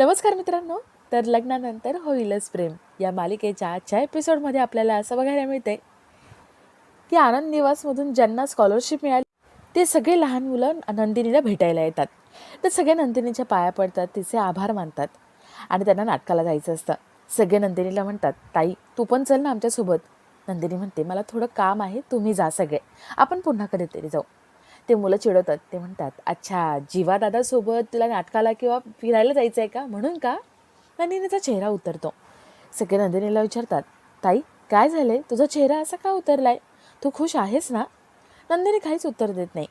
नमस्कार मित्रांनो तर लग्नानंतर होईलच प्रेम. या मालिकेच्या आजच्या एपिसोडमध्ये आपल्याला असं बघायला मिळते की आनंद निवासमधून ज्यांना स्कॉलरशिप मिळाली ते सगळे लहान मुलं नंदिनीला भेटायला येतात. तर सगळे नंदिनीच्या पाया पडतात तिचे आभार मानतात आणि त्यांना नाटकाला जायचं असतं. सगळे नंदिनीला म्हणतात ताई तू पण चल ना आमच्यासोबत. नंदिनी म्हणते मला थोडं काम आहे तुम्ही जा सगळे. आपण पुन्हा कधीतरी जाऊ. ते मुलं चिडवतात. ते म्हणतात अच्छा जीवा दादासोबत तुला नाटकाला किंवा फिरायला जायचं आहे का? म्हणून का? नंदिनीचा चेहरा उतरतो. सगळे नंदिनीला विचारतात ताई काय झालं आहे तुझा चेहरा असा का उतरला आहे तू खुश आहेस ना? नंदिनी काहीच उत्तर देत नाही.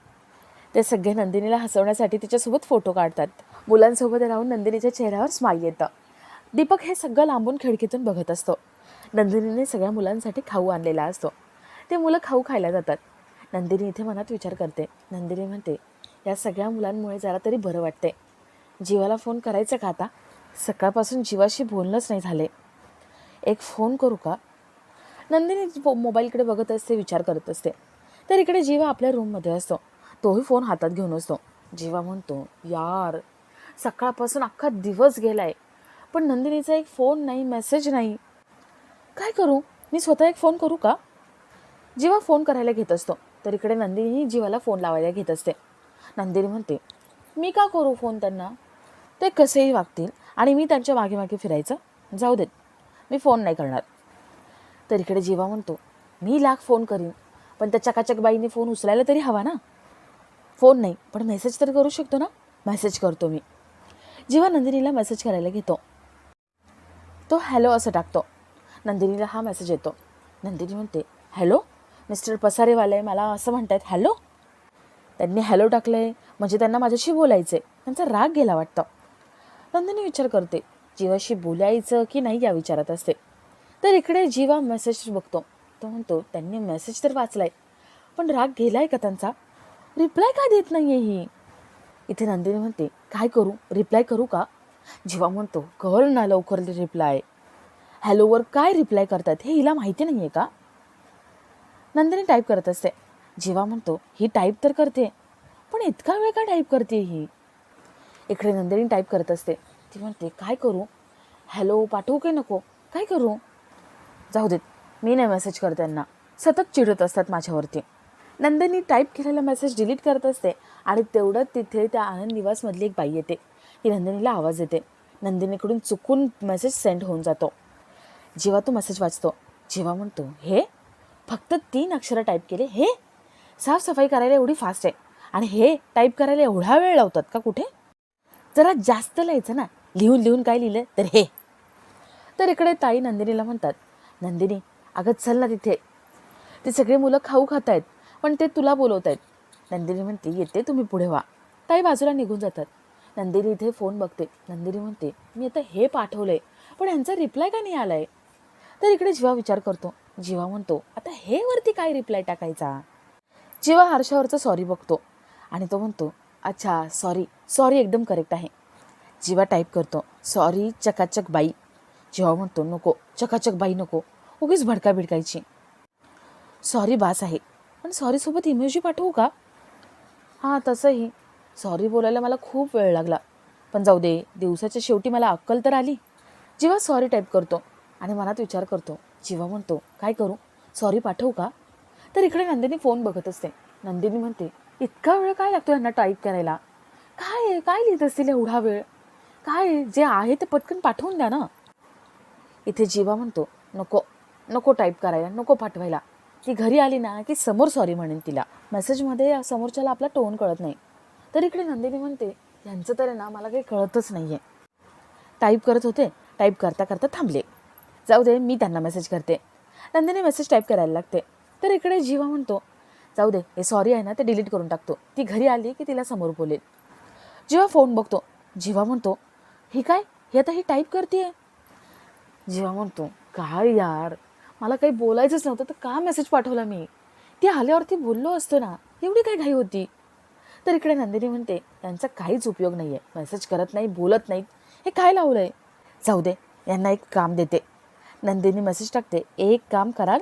ते सगळे नंदिनीला हसवण्यासाठी तिच्यासोबत फोटो काढतात. मुलांसोबत राहून नंदिनीच्या चेहऱ्यावर स्माईल येतं. दीपक हे सगळं लांबून खिडकीतून बघत असतो. नंदिनीने सगळ्या मुलांसाठी खाऊ आणलेला असतो. ते मुलं खाऊ खायला जातात. नंदिनी इथे मनात विचार करते. नंदिनी म्हणते या सगळ्या मुलांमुळे जरा तरी बरं वाटते जीवाला फोन करायचं का आता? सकाळपासून जीवाशी बोलणंच नाही झाले. एक फोन करू का? नंदिनी मोबाईलकडे बघत असते विचार करत असते. तर इकडे जीवा आपल्या रूममध्ये असतो. तोही फोन हातात घेऊन असतो. जीवा म्हणतो यार सकाळपासून अख्खा दिवस गेलाय पण नंदिनीचा एक फोन नाही मेसेज नाही. काय करू? मी स्वतः एक फोन करू का? जीवा फोन करायला घेत असतो. तर इकडे नंदिनी जीवाला फोन लावायला घेत असते. नंदिनी म्हणते मी का करू फोन त्यांना? ते कसेही वागतील आणि मी त्यांच्या मागे मागे फिरायचं? जाऊ देत मी फोन नाही करणार. तर इकडे जीवा म्हणतो मी लाख फोन करीन पण त्या चकाचक बाईने फोन उचलायला तरी हवा ना? फोन नाही पण मेसेज तर करू शकतो ना? मेसेज करतो मी. जेव्हा नंदिनीला मेसेज करायला घेतो. तो हॅलो असं टाकतो. नंदिनीला हा मेसेज येतो. नंदिनी म्हणते हॅलो? मिस्टर पसारेवाले मला असं म्हणतायत हॅलो? त्यांनी हॅलो टाकलं आहे म्हणजे त्यांना माझ्याशी बोलायचं आहे त्यांचा राग गेला वाटतं. नंदिनी विचार करते जीवाशी बोलायचं की नाही या विचारात? असते. तर इकडे जीवा मेसेज बघतो. तो म्हणतो त्यांनी मेसेज तर वाचलाय पण राग गेलाय का त्यांचा? रिप्लाय का देत नाही आहे ही? इथे नंदिनी म्हणते काय करू? रिप्लाय करू का? जीवा म्हणतो कर ना लवकर रिप्लाय हॅलोवर काय रिप्लाय करतात हे हिला माहिती नाही आहे का? नंदिनी टाईप करत असते. जीवा म्हणतो ही टाईप तर करते पण इतका वेळ का टाईप करते ही? इकडे नंदिनी टाईप करत असते. ती म्हणते काय करू? हॅलो पाठवू की नको? काय करू? जाऊ देत मी नाही मेसेज करते त्यांना सतत चिडत असतात माझ्यावरती. नंदिनी टाईप केलेला मेसेज डिलीट करत असते आणि तेवढं तिथे त्या आनंद निवासमधली एक बाई येते. ती नंदिनीला आवाज येते नंदिनीकडून चुकून मेसेज सेंड होऊन जातो. जेव्हा तो मेसेज वाचतो. जेव्हा म्हणतो हे फक्त तीन अक्षरं टाईप केले. हे साफसफाई करायला एवढी फास्ट आहे. आणि हे टाईप करायला एवढा वेळ लावतात का कुठे? जरा जास्त लिहायचं ना. लिहून लिहून काय लिहिलं? तर हे. तर इकडे ताई नंदिनीला म्हणतात नंदिनी अगं चल ना तिथे. ते सगळी मुलं खाऊ खात आहेत पण ते तुला बोलवत आहेत नंदिनी म्हणते येते तुम्ही पुढे व्हा. ताई बाजूला निघून जातात. नंदिनी इथे फोन बघते. नंदिनी म्हणते मी आता हे पाठवलं आहे पण यांचा रिप्लाय का नाही आला आहे तर इकडे जीवा विचार करतो. जीवा म्हणतो आता हे वरती काय रिप्लाय टाकायचा? जीवा हर्षावरचं सॉरी बघतो आणि तो म्हणतो अच्छा सॉरी सॉरी एकदम करेक्ट आहे. जीवा टाईप करतो सॉरी चकाचक बाई. जेव्हा म्हणतो नको चकाचक बाई नको उगीच भडका भिडकायची. सॉरी बास आहे. पण सॉरीसोबत इमोजी पाठवू का? हां तसंही. सॉरी बोलायला मला खूप वेळ लागला. पण जाऊ दे दिवसाच्या शेवटी मला अक्कल तर आली. जेव्हा सॉरी टाईप करतो आणि मनात विचार करतो जेव्हा म्हणतो काय करू? सॉरी पाठवू का? तर इकडे नंदिनी फोन बघत असते. नंदिनी म्हणते इतका वेळ काय लागतो यांना टाईप करायला? काय आहे? काय लिहित असतील एवढा वेळ? काय आहे? जे आहे ते पटकन पाठवून द्या ना. इथे जीवा म्हणतो नको नको टाईप करायला नको पाठवायला. ती घरी आली ना की समोर सॉरी म्हणेन तिला. मेसेजमध्ये समोरच्याला आपला टोन कळत नाही. तर इकडे नंदिनी म्हणते यांचं तर ना मला काही कळतच नाही आहे टाईप करत होते. टाईप करता करता थांबले. जाऊ दे मी त्यांना मेसेज करते. नंदिनी मेसेज टाईप करायला लागते. तर इकडे जीवा म्हणतो जाऊ दे हे सॉरी आहे ना ते डिलीट करून टाकतो. ती घरी आली की तिला समोर बोलेल. जेव्हा फोन बघतो. जीवा म्हणतो ही काय? हे आता ही टाईप करते जेव्हा म्हणतो काय यार? मला काही बोलायचंच नव्हतं तर का मेसेज पाठवला मी? ती आल्यावरती बोललो असतो ना एवढी काय घाई होती? तर इकडे नंदिनी म्हणते त्यांचा काहीच उपयोग नाही आहे मेसेज करत नाही बोलत नाहीत. हे काय लावलं आहे जाऊ दे यांना एक काम देते. नंदिनी मेसेज टाकते एक काम कराल.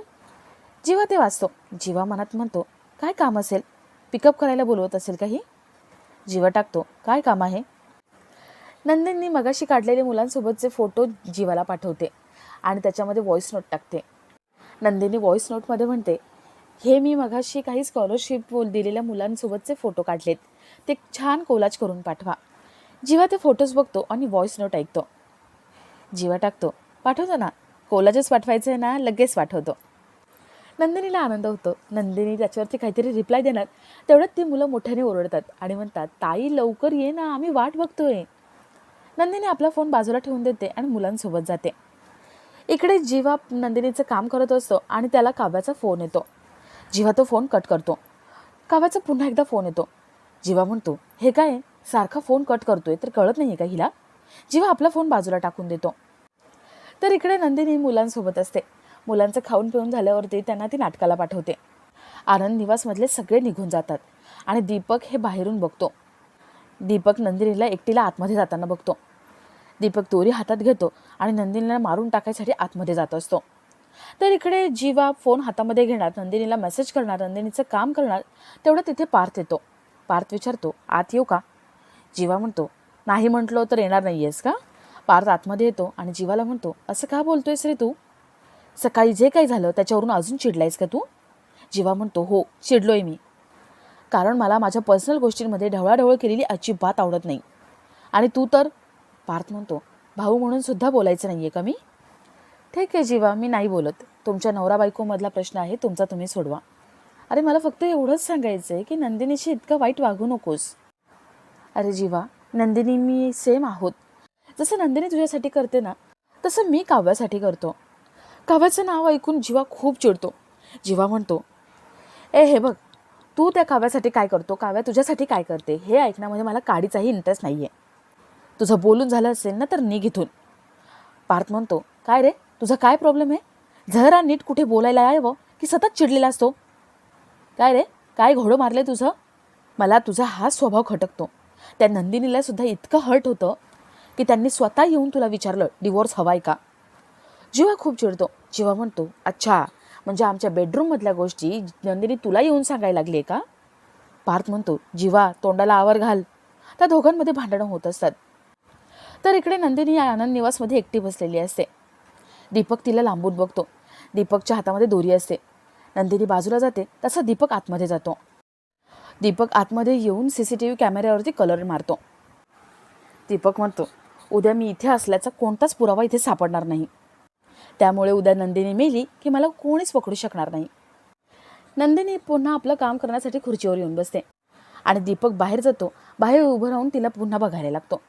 जीवा ते वाचतो. जीवा मनात म्हणतो काय काम असेल? पिकअप करायला बोलवत असेल काही? जीवा टाकतो. काय काम आहे? नंदिनी मगाशी काढलेले मुलांसोबतचे फोटो जीवाला पाठवते आणि त्याच्यामध्ये व्हॉईस नोट टाकते. नंदिनी व्हॉईस नोटमध्ये म्हणते हे मी मगाशी काही स्कॉलरशिप दिलेल्या मुलांसोबतचे फोटो काढलेत. ते छान कोलाज करून पाठवा. जीवा ते फोटोज बघतो आणि व्हॉईस नोट ऐकतो. जीवा टाकतो. पाठवतो ना. कोलाजच पाठवायचं आहे ना लगेच पाठवतो. नंदिनीला आनंद होतो. नंदिनी त्याच्यावरती काहीतरी रिप्लाय देणार. तेवढ्यात ती मुलं मोठ्याने ओरडतात आणि म्हणतात ताई लवकर ये ना आम्ही वाट बघतोय. नंदिनी आपला फोन बाजूला ठेवून देते आणि मुलांसोबत जाते. इकडे जीवा नंदिनीचं काम करत असतो आणि त्याला काव्याचा फोन येतो. जीवा तो फोन कट करतो. काव्याचा पुन्हा एकदा फोन येतो. जीवा म्हणतो हे काय? सारखा फोन कट करतोय तर कळत नाही का हिला? जीवा आपला फोन बाजूला टाकून देतो. तर इकडे नंदिनी मुलांसोबत असते. मुलांचं खाऊन पिऊन झाल्यावरती त्यांना ती नाटकाला पाठवते. आनंद निवासमधले सगळे निघून जातात आणि दीपक हे बाहेरून बघतो. दीपक नंदिनीला एकटीला आतमध्ये जाताना बघतो. दीपक दोरी हातात घेतो आणि नंदिनीला मारून टाकायसाठी आतमध्ये जात असतो. तर इकडे जीवा फोन हातामध्ये घेणार नंदिनीला मेसेज करणार नंदिनीचं काम करणार तेवढं तिथे पार्थ येतो. पार्थ विचारतो आत येऊ का? जीवा म्हणतो नाही म्हटलो तर येणार नाही आहेस का? पार्थ आतमध्ये येतो आणि जीवाला म्हणतो असं का बोलतोयस रे तू? सकाळी जे काही झालं त्याच्यावरून अजून चिडलायस का तू? जीवा म्हणतो हो चिडलोय मी. कारण मला माझ्या पर्सनल गोष्टींमध्ये ढवळाढवळ केलेली अजिबात आवडत नाही. आणि तू तर पार्थ म्हणतो भाऊ म्हणून सुद्धा बोलायचं नाही आहे का मी? ठीक आहे जीवा मी नाही बोलत. तुमच्या नवरा बायकोमधला प्रश्न आहे तुमचा तुम्ही सोडवा. अरे मला फक्त एवढंच सांगायचं आहे की नंदिनीशी इतकं वाईट वागू नकोस. अरे जीवा नंदिनी मी सेम आहोत. जसं नंदिनी तुझ्यासाठी करते ना तसं मी काव्यासाठी करतो. काव्याचं नाव ऐकून जीवा खूप चिडतो. जीवा म्हणतो ए हे बघ तू त्या काव्यासाठी काय करतो? काव्या तुझ्यासाठी काय करते? हे ऐकण्यामध्ये मला काडीचाही इंटरेस्ट नाही आहे तुझं बोलून झालं असेल ना तर निघ इथून. पार्थ म्हणतो काय रे? तुझा काय प्रॉब्लेम आहे? जरा नीट कुठे बोलायला यावं की सतत चिडलेला असतो? काय रे? काय घोडं मारले तुझं? मला तुझा हा स्वभाव खटकतो. त्या नंदिनीला सुद्धा इतकं हर्ट होतं की त्यांनी स्वतः येऊन तुला विचारलं डिवोर्स हवाय का? जीवा खूप चिडतो. जीवा म्हणतो अच्छा म्हणजे आमच्या बेडरूममधल्या गोष्टी नंदिनी तुला येऊन सांगायला लागली आहे का? पार्थ म्हणतो जीवा तोंडाला आवर घाल. त्या दोघांमध्ये भांडणं होत असतात. तर इकडे नंदिनी या आनंद निवासमध्ये एकटी बसलेली असते. दीपक तिला लांबून बघतो. दीपकच्या हातामध्ये दोरी असते. नंदिनी बाजूला जाते तसा दीपक आतमध्ये जातो. दीपक आतमध्ये येऊन सी सी टी व्ही कॅमेऱ्यावरती कलर मारतो. दीपक म्हणतो उद्या मी इथे असल्याचा कोणताच पुरावा इथे सापडणार नाही. त्यामुळे उद्या नंदिनी मेली की मला कोणीच पकडू शकणार नाही. नंदिनी पुन्हा आपलं काम करण्यासाठी खुर्चीवर येऊन बसते आणि दीपक बाहेर जातो. बाहेर उभं राहून तिला पुन्हा बघायला लागतो.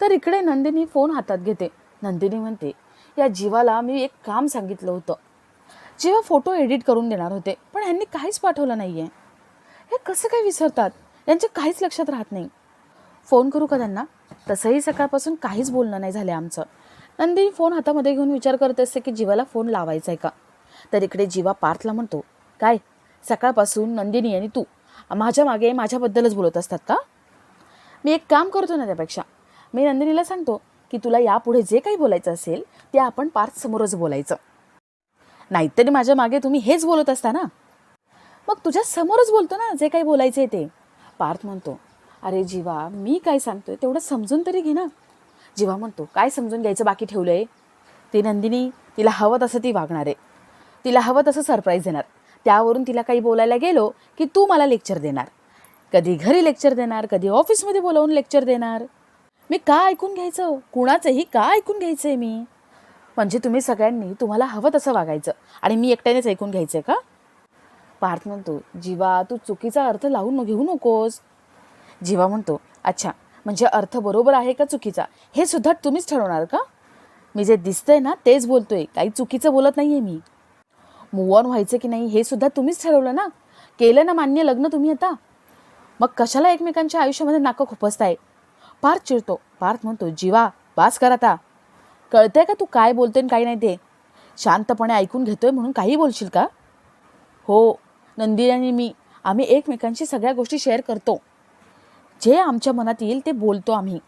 तर इकडे नंदिनी फोन हातात घेते. नंदिनी म्हणते या जीवाला मी एक काम सांगितलं होतं. जेव्हा फोटो एडिट करून देणार होते पण ह्यांनी काहीच पाठवलं नाही आहे हे कसं काय विसरतात? यांच्या काहीच लक्षात राहत नाही. फोन करू का त्यांना? तसंही सकाळपासून काहीच बोलणं नाही झालं आमचं. नंदिनी फोन हातामध्ये घेऊन विचार करत असते की जीवाला फोन लावायचा आहे का? तर इकडे जीवा पार्थला म्हणतो काय? सकाळपासून नंदिनी आणि तू माझ्या मागे माझ्याबद्दलच बोलत असतात का? मी एक काम करतो ना त्यापेक्षा. मी नंदिनीला सांगतो की तुला यापुढे जे काही बोलायचं असेल ते आपण पार्थ समोरच बोलायचं. नाहीतरी माझ्या मागे तुम्ही हेच बोलत असता ना? मग तुझ्या समोरच बोलतो ना जे काही बोलायचं आहे ते. पार्थ म्हणतो अरे जीवा मी काय सांगतोय? तेवढं समजून तरी घे ना. जीवा म्हणतो काय समजून घ्यायचं बाकी ठेवलं आहे ती नंदिनी तिला हवं तसं ती वागणार. आहे तिला हवं तसं सरप्राईज देणार. त्यावरून तिला काही बोलायला गेलो की तू मला लेक्चर देणार. कधी घरी लेक्चर देणार कधी ऑफिसमध्ये बोलावून लेक्चर देणार. मी का ऐकून घ्यायचं? कुणाचंही का ऐकून घ्यायचं आहे मी? म्हणजे तुम्ही सगळ्यांनी तुम्हाला हवं तसं वागायचं आणि मी एकट्यानेच ऐकून घ्यायचं आहे का? पार्थ म्हणतो जीवा तू चुकीचा अर्थ लावून घेऊ नकोस. जीवा म्हणतो. अच्छा म्हणजे अर्थ बरोबर आहे का चुकीचा? हे सुद्धा तुम्हीच ठरवणार का? मी जे दिसतंय ना तेच बोलतोय. काही चुकीचं बोलत नाही आहे मी. मूव ऑन व्हायचं की नाही हे सुद्धा तुम्हीच ठरवलं ना? केलं ना मान्य लग्न तुम्ही आता? मग कशाला एकमेकांच्या आयुष्यामध्ये नाकं खुपसताय? पार्थ चिडतो. पार्थ म्हणतो जीवा बास कर आता. कळतंय का तू काय बोलतोय आणि काय नाही ते? शांतपणे ऐकून घेतोय म्हणून काही बोलशील का? हो नंदी आणि मी आम्ही एकमेकांशी सगळ्या गोष्टी शेअर करतो. जे आमच्या मनात येईल ते बोलतो आम्ही.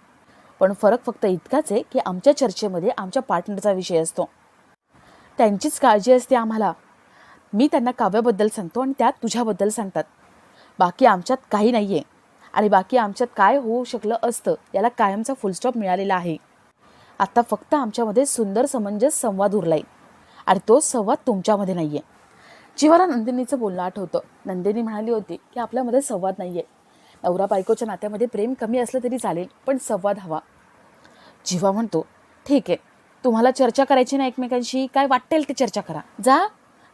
पण फरक फक्त इतकाच आहे की आमच्या चर्चेमध्ये आमच्या पार्टनरचा विषय असतो. त्यांचीच काळजी असते आम्हाला. मी त्यांना काव्याबद्दल सांगतो आणि त्यात तुझ्याबद्दल सांगतात. बाकी आमच्यात काही नाही आहे आणि बाकी आमच्यात काय होऊ शकलं असतं याला कायमचा फुलस्टॉप मिळालेला आहे. आत्ता फक्त आमच्यामध्ये सुंदर समंजस संवाद उरलाय. आणि तो संवाद तुमच्यामध्ये नाही आहे जीवाला नंदिनीचं बोलणं आठवतं. नंदिनी म्हणाली होती की आपल्यामध्ये संवाद नाही आहे नवरा बायकोच्या नात्यामध्ये प्रेम कमी असलं तरी चालेल पण संवाद हवा. जीवा म्हणतो ठीक आहे तुम्हाला चर्चा करायची ना एकमेकांशी? काय वाटेल ते चर्चा करा. जा.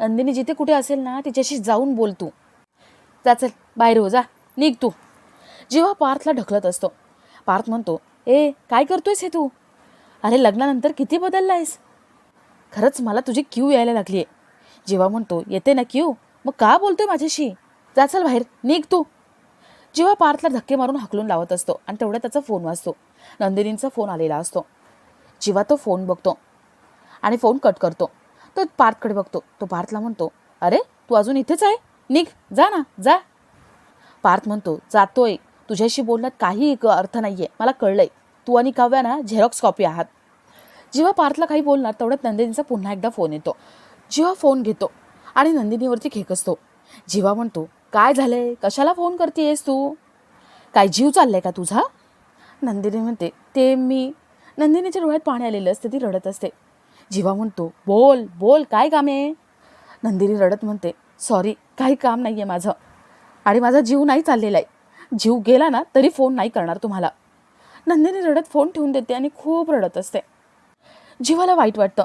नंदिनी जिथे कुठे असेल ना तिच्याशी जाऊन बोल तू. जा चल बाहेर हो जा. निघ तू. जेव्हा पार्थला ढकलत असतो. पार्थ म्हणतो ए काय करतोयस हे तू? अरे लग्नानंतर किती बदलला आहेस खरंच मला तुझी क्यू यायला लागली आहे जेव्हा म्हणतो येते ना क्यू? मग का बोलतोय माझ्याशी? जा चल बाहेर निघ तू. जेव्हा पार्थला धक्के मारून हकलून लावत असतो आणि तेवढ्या त्याचा फोन वाजतो. नंदिनींचा फोन आलेला असतो. जेव्हा तो फोन बघतो आणि फोन कट करतो तो पार्थकडे बघतो. तो पार्थला म्हणतो अरे तू अजून इथेच आहे? निघ जा ना जा. पार्थ म्हणतो जातोय. तुझ्याशी बोलण्यात काही एक अर्थ नाही आहे मला कळलंय. तू आणि काव्या ना झेरॉक्स कॉपी आहात. जेव्हा पार्थला काही बोलणार तेवढ्यात नंदिनीचा पुन्हा एकदा फोन येतो. जेव्हा फोन घेतो आणि नंदिनीवरती खेकसतो जेव्हा म्हणतो काय झालंय? कशाला फोन करतेयस तू? काय जीव चाललाय का तुझा? नंदिनी म्हणते ते मी. नंदिनीच्या डोळ्यात पाणी आलेलं असते ती रडत असते. जीवा म्हणतो बोल बोल काय काम आहे? नंदिनी रडत म्हणते सॉरी काही काम नाही आहे माझं. आणि माझा जीव नाही चाललेला आहे. जीव गेला ना तरी फोन नाही करणार तुम्हाला. नंदिनी रडत फोन ठेवून देते आणि खूप रडत असते. जीवाला वाईट वाटतं.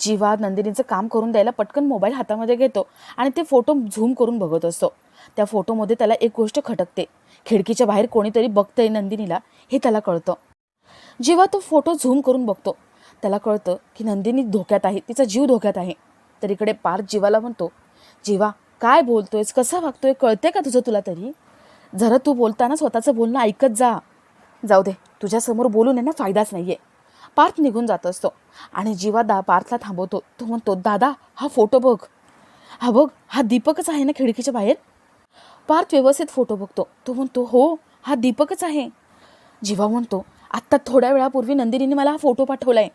जीवा नंदिनीचं काम करून द्यायला पटकन मोबाईल हातामध्ये घेतो आणि ते फोटो झूम करून बघत असतो. त्या फोटोमध्ये त्याला एक गोष्ट खटकते. खिडकीच्या बाहेर कोणीतरी बघतंय नंदिनीला हे त्याला कळतं. जेव्हा तो फोटो झूम करून बघतो त्याला कळतं की नंदिनी धोक्यात आहे तिचा जीव धोक्यात आहे. तर इकडे पार्थ जीवाला म्हणतो जीवा काय बोलतोयस? कसा वागतोय? कळते का तुझं तुला तरी? जरा तू बोलताना स्वतःचं बोलणं ऐकत जा. जाऊ दे तुझ्यासमोर बोलून यांना फायदाच नाही आहे पार्थ निघून जात असतो आणि जीवा दा पार्थला थांबवतो. तो म्हणतो दादा हा फोटो बघ. हा बघ हा दीपकच आहे ना खिडकीच्या बाहेर? पार्थ व्यवस्थित फोटो बघतो. तो म्हणतो हो हा दीपकच आहे. जीवा म्हणतो आत्ता थोड्या वेळापूर्वी नंदिनीने मला हा फोटो पाठवला आहे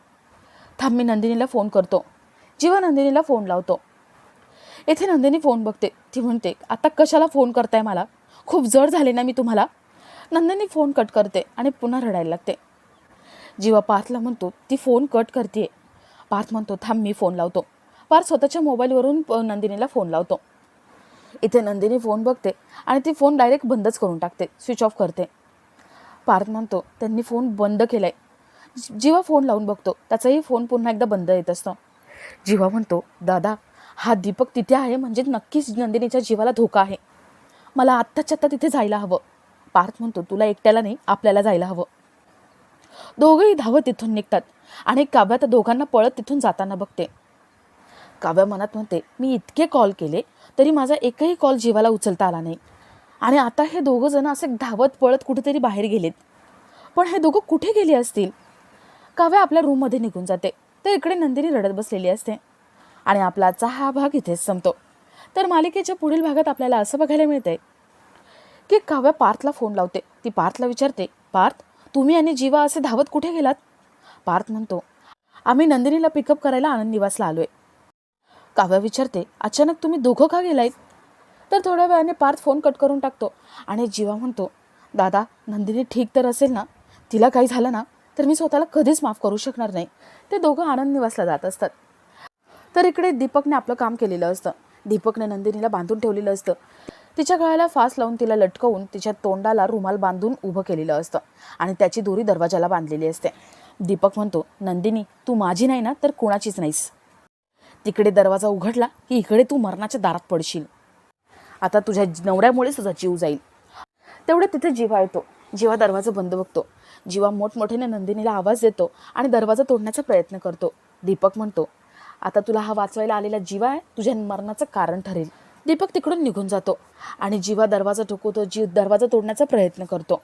थांब मी नंदिनीला फोन करतो. जीवा नंदिनीला फोन लावतो. येथे नंदिनी फोन बघते. ती म्हणते आता कशाला फोन करताय मला? खूप जड झाले ना मी तुम्हाला? नंदिनी फोन कट करते आणि पुन्हा रडायला लागते. जेव्हा पार्थला म्हणतो ती फोन कट करते पार्थ म्हणतो थांब मी फोन लावतो. पार्थ स्वतःच्या मोबाईलवरून प- नंदिनीला फोन लावतो. इथे नंदिनी फोन बघते आणि ती फोन डायरेक्ट बंदच करून टाकते स्विच ऑफ करते. पार्थ म्हणतो त्यांनी फोन बंद केलाय. जेव्हा फोन लावून बघतो त्याचाही फोन पुन्हा एकदा बंद येत असतो. जीवा म्हणतो दादा हा दीपक तिथे आहे म्हणजे नक्कीच नंदिनीच्या जीवाला धोका आहे. मला आत्ताच्या आत्ता तिथे जायला हवं. पार्थ म्हणतो तुला एकट्याला नाही आपल्याला जायला हवं. दोघंही धावत तिथून निघतात आणि काव्या त्या दोघांना पळत तिथून जाताना बघते. काव्या मनात म्हणते मी इतके कॉल केले तरी माझा एकही कॉल जीवाला उचलता आला नाही. आणि आता हे दोघं जण असे धावत पळत कुठेतरी बाहेर गेलेत. पण हे दोघं कुठे गेले असतील? काव्या आपल्या रूममध्ये निघून जाते. तर इकडे नंदिनी रडत बसलेली असते. आणि आपला आजचा हा भाग इथेच संपतो. तर मालिकेच्या पुढील भागात आपल्याला असं बघायला मिळतंय की काव्या पार्थला फोन लावते. ती पार्थला विचारते पार्थ तुम्ही आणि जीवा असे धावत कुठे गेलात? पार्थ म्हणतो आम्ही नंदिनीला पिकअप करायला आनंद निवासला आलोय. काव्या विचारते अचानक तुम्ही दोघं का गेलायत? तर थोड्या वेळाने पार्थ फोन कट करून टाकतो आणि जीवा म्हणतो दादा नंदिनी ठीक तर असेल ना? तिला काही झालं ना? तर मी स्वतःला कधीच माफ करू शकणार नाही. ते दोघं आनंद निवासला जात असतात. तर इकडे दीपकने आपलं काम केलेलं असतं. दीपकने नंदिनीला बांधून ठेवलेलं असतं. तिच्या गळ्याला फास लावून तिला लटकवून तिच्या तोंडाला रुमाल बांधून उभं केलेलं असतं आणि त्याची दोरी दरवाजाला बांधलेली असते. दीपक म्हणतो नंदिनी तू माझी नाही ना तर कोणाचीच नाहीस. तिकडे दरवाजा उघडला की इकडे तू मरणाच्या दारात पडशील. आता तुझ्या नवऱ्यामुळेच तुझा जीव जाईल. तेवढे तिथे जीवा येतो. जीवा दरवाजा बंद बघतो. जीवा मोठमोठ्याने नंदिनीला आवाज देतो आणि दरवाजा तोडण्याचा प्रयत्न करतो. दीपक म्हणतो आता तुला हा वाचवायला आलेला जीवा आहे तुझ्या मरणाचं कारण ठरेल. दीपक तिकडून निघून जातो आणि जीवा दरवाजा ठोकवतो जीव दरवाजा तोडण्याचा प्रयत्न करतो.